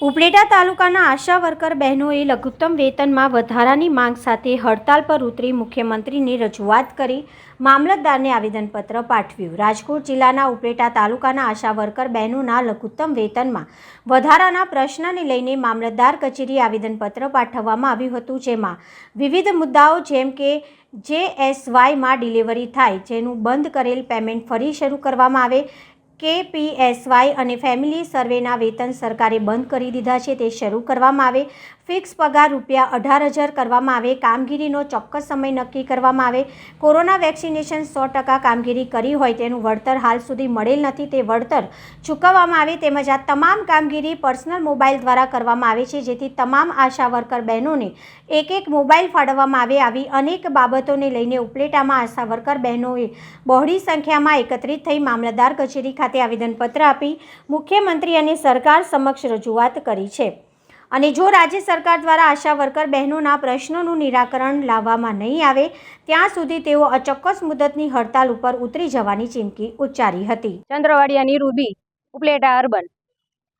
ઉપલેટા તાલુકાના આશા વર્કર બહેનોએ લઘુત્તમ વેતનમાં વધારાની માંગ સાથે હડતાલ પર ઉતરી મુખ્યમંત્રીને રજૂઆત કરી મામલતદારને આવેદનપત્ર પાઠવ્યું. રાજકોટ જિલ્લાના ઉપલેટા તાલુકાના આશા વર્કર બહેનોના લઘુત્તમ વેતનમાં વધારાના પ્રશ્નને લઈને મામલતદાર કચેરી આવેદનપત્ર પાઠવવામાં આવ્યું હતું, જેમાં વિવિધ મુદ્દાઓ જેમ કે જે એસ વાયમાં ડિલિવરી થાય, જેનું બંધ કરેલ પેમેન્ટ ફરી શરૂ કરવામાં આવે કેપીએસવાય અને ફેમિલી સર્વેના વેતન સરકારે બંધ કરી દીધા છે. તે શરૂ કરવામાં આવે. ફિક્સ પગાર રૂપિયા અઢાર હજાર કરવામાં આવે. કામગીરીનો ચોક્કસ સમય નક્કી કરવામાં આવે. કોરોના વેક્સિનેશન સો ટકા કામગીરી કરી હોય તેનું વળતર હાલ સુધી મળેલ નથી. તે વળતર ચૂકવવામાં આવે તેમજ આ તમામ કામગીરી પર્સનલ મોબાઈલ દ્વારા કરવામાં આવે છે. જેથી તમામ આશા વર્કર બહેનોને એક એક મોબાઈલ ફાળવવામાં આવે આવી અનેક બાબતોને લઈને ઉપલેટામાં આશા વર્કર બહેનોએ બહોળી સંખ્યામાં એકત્રિત થઈ મામલતદાર કચેરી ખાતે આવેદનપત્ર આપી મુખ્યમંત્રી અને સરકાર સમક્ષ રજૂઆત કરી છે. અને જો રાજ્ય સરકાર દ્વારા આશા વર્કર બહેનોના પ્રશ્નોનું નિરાકરણ લાવવામાં નહીં આવે, ત્યાં સુધી તેઓ અચોક્કસ મુદતની હડતાલ ઉપર ઉતરી જવાની ચીમકી ઉચ્ચારી હતી. ચંદ્રવાડિયા નીરુ ઉપલેટા અર્બન.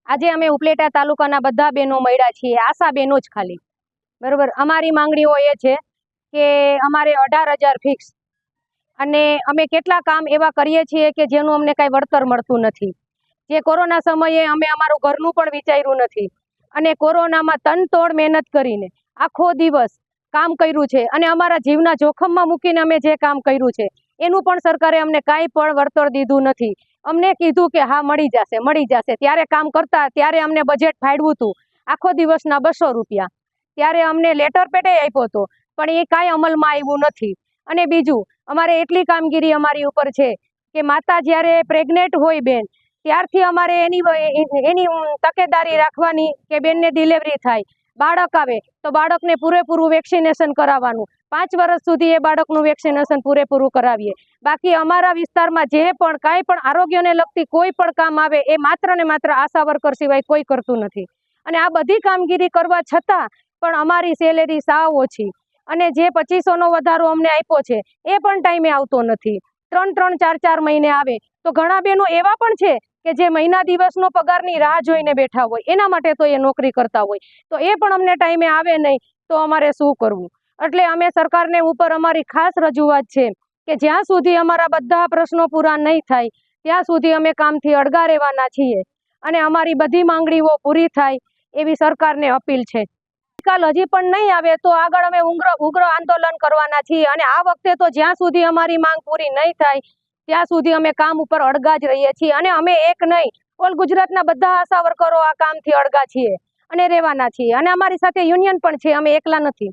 આજે અમે ઉપલેટા તાલુકાના બધા બહેનો મળ્યા છીએ, આશા બહેનો જ ખાલી. બરોબર? અમારી માંગણીઓ એ છે કે અમારે અઢાર હજાર ફિક્સ અને અમે કેટલા કામ એવા કરીએ છીએ કે જેનું અમને કાંઈ વળતર મળતું નથી. જે કોરોના સમયે અમે અમારું ઘરનું પણ વિચાર્યું નથી. અને કોરોનામાં તનતોડ મહેનત કરીને આખો દિવસ કામ કર્યું છે અને અમારા જીવના જોખમમાં મૂકીને અમે જે કામ કર્યું છે, એનું પણ સરકારે અમને કાંઈ પણ વળતર દીધું નથી. અમને કીધું કે હા, મળી જશે મળી જશે. ત્યારે કામ કરતા, ત્યારે અમને બજેટ ફાડવું હતું. આખો દિવસના બસો રૂપિયા. ત્યારે અમને લેટર પેટે આપ્યો હતો. પણ એ કાંઈ અમલમાં આવ્યું નથી. અને બીજું અમારે એટલી કામગીરી અમારી ઉપર છે કે માતા જ્યારે પ્રેગ્નેન્ટ હોય બેન, ત્યારથી અમારે એની એની તકેદારી રાખવાની કે બેનને ડિલિવરી થાય. બાળક આવે તો બાળકને પૂરેપૂરું વેક્સિનેશન કરાવવાનું. પાંચ વર્ષ સુધી એ બાળકનું વેક્સિનેશન પૂરેપૂરું કરાવીએ. બાકી અમારા વિસ્તારમાં જે પણ કાંઈ પણ આરોગ્યને લગતી કોઈ પણ કામ આવે એ માત્ર ને માત્ર આશા વર્કર સિવાય કોઈ કરતું નથી. અને આ બધી કામગીરી કરવા છતાં પણ અમારી સેલેરી સાવ ઓછી. અને જે પચીસોનો વધારો અમને આપ્યો છે, એ પણ ટાઈમે આવતો નથી. ત્રણ ત્રણ, ચાર ચાર મહિને આવે. તો ઘણા બહેનો એવા પણ છે કે જે મહિના દિવસનો પગારની રાહ જોઈને બેઠા હોય, એના માટે તો એ નોકરી કરતા હોય. તો એ પણ અમને ટાઈમે આવે નહીં, તો અમારે શું કરવું? એટલે અમે સરકારને ઉપર અમારી ખાસ રજૂઆત છે કે જ્યાં સુધી અમારા બધા પ્રશ્નો પૂરા નહીં થાય, ત્યાં સુધી અમે કામથી અળગા રહેવાના છીએ. અને અમારી બધી માંગણીઓ પૂરી થાય, એવી સરકારને અપીલ છે. કાલ હજી પણ નહીં આવે તો આગળ અમે ઉગ્ર ઉગ્ર આંદોલન કરવાના છીએ. અને આ વખતે તો જ્યાં સુધી અમારી માંગ પૂરી નહીં થાય, ત્યાં સુધી અમે કામ ઉપર અડગા જ રહીએ છીએ. અને અમે એક નહીં, ઓલ ગુજરાતના બધા આશા વર્કરો આ કામથી અડગા છીએ અને રહેવાના છીએ. અને અમારી સાથે યુનિયન પણ છે, અમે એકલા નથી.